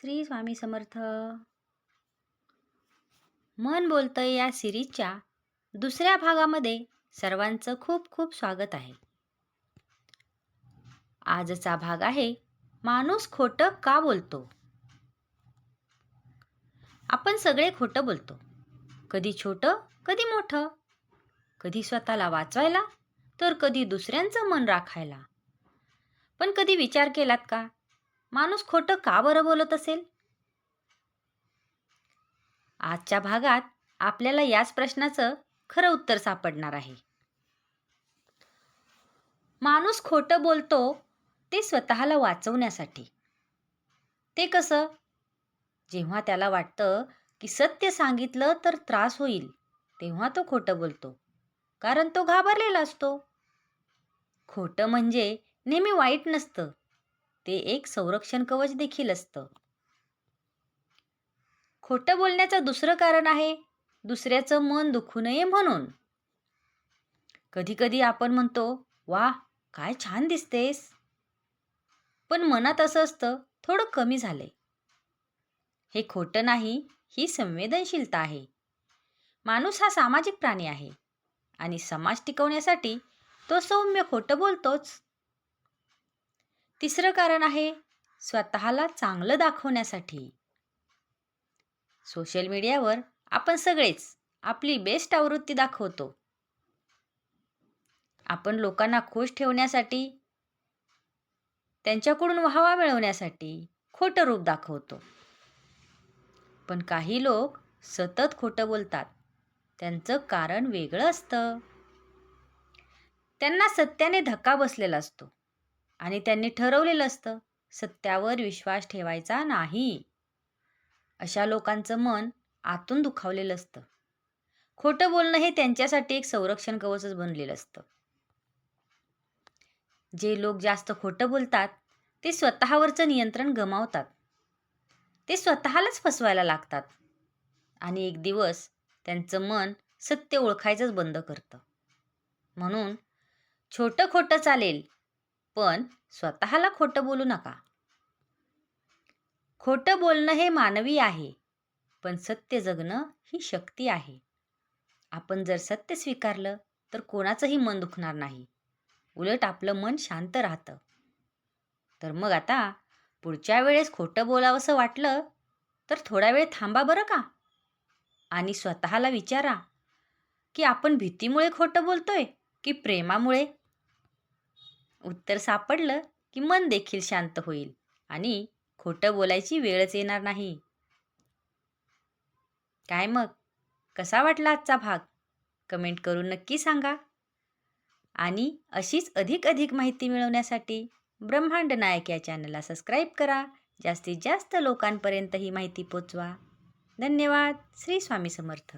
श्री स्वामी समर्थ. मन बोलतंय या सिरीजच्या दुसऱ्या भागामध्ये सर्वांचं खूप खूप स्वागत आहे. आजचा भाग आहे माणूस खोटं का बोलतो? आपण सगळे खोटं बोलतो. कधी छोटं कधी मोठं. कधी स्वतःला वाचवायला तर कधी दुसऱ्यांचं मन राखायला. पण कधी विचार केलात का? माणूस खोटं का बरं बोलत असेल? आजच्या भागात आपल्याला याच प्रश्नाचं खरं उत्तर सापडणार आहे. माणूस खोटं बोलतो ते स्वतःला वाचवण्यासाठी. ते कसं? जेव्हा त्याला वाटतं की सत्य सांगितलं तर त्रास होईल तेव्हा तो खोटं बोलतो कारण तो घाबरलेला असतो. खोटं म्हणजे नेहमी वाईट नसतं. ते एक संरक्षण कवच देखील असतं. खोटं बोलण्याचं दुसरं कारण आहे दुसऱ्याचं मन दुखू नये म्हणून. कधीकधी आपण म्हणतो वा काय छान दिसतेस. पण मनात असं असतं थोडं कमी झालंय. हे खोटं नाही ही संवेदनशीलता आहे. माणूस हा सामाजिक प्राणी आहे आणि समाज टिकवण्यासाठी तो सौम्य खोटं बोलतोच. तिसरं कारण आहे स्वतःला चांगलं दाखवण्यासाठी. सोशल मीडियावर आपण सगळेच आपली बेस्ट आवृत्ती दाखवतो. आपण लोकांना खुश ठेवण्यासाठी त्यांच्याकडून व्हावा मिळवण्यासाठी खोटं रूप दाखवतो. पण काही लोक सतत खोटं बोलतात. त्यांचं कारण वेगळं असतं. त्यांना सत्याने धक्का बसलेला असतो. आणि त्यांनी ठरवलेलं असतं सत्यावर विश्वास ठेवायचा नाही. अशा लोकांचं मन आतून दुखावलेलं असतं. खोटं बोलणं हे त्यांच्यासाठी एक संरक्षण कवचच बनलेलं असतं. जे लोक जास्त खोटं बोलतात ते स्वतःवरचं नियंत्रण गमावतात. ते स्वतःलाच फसवायला लागतात. आणि एक दिवस त्यांचं मन सत्य ओळखायचंच बंद करतं. म्हणून छोटं खोटं चालेल पण स्वतःला खोटं बोलू नका. खोटं बोलणं हे मानवी आहे पण सत्य जगणं ही शक्ती आहे. आपण जर सत्य स्वीकारलं तर कोणाचंही मन दुखणार नाही. उलट आपलं मन शांत राहतं. तर मग आता पुढच्या वेळेस खोटं बोलावंसं वाटलं तर थोडा वेळ थांबा बरं का. आणि स्वतःला विचारा की आपण भीतीमुळे खोटं बोलतोय की प्रेमामुळे? उत्तर सापडलं की मन देखील शांत होईल आणि खोटं बोलायची वेळच येणार नाही. काय मग? कसा वाटला आजचा भाग? कमेंट करून नक्की सांगा. आणि अशीच अधिक अधिक माहिती मिळवण्यासाठी ब्रह्मांड नायक या चॅनलला सबस्क्राईब करा. जास्तीत जास्त लोकांपर्यंत ही माहिती पोचवा. धन्यवाद. श्री स्वामी समर्थ.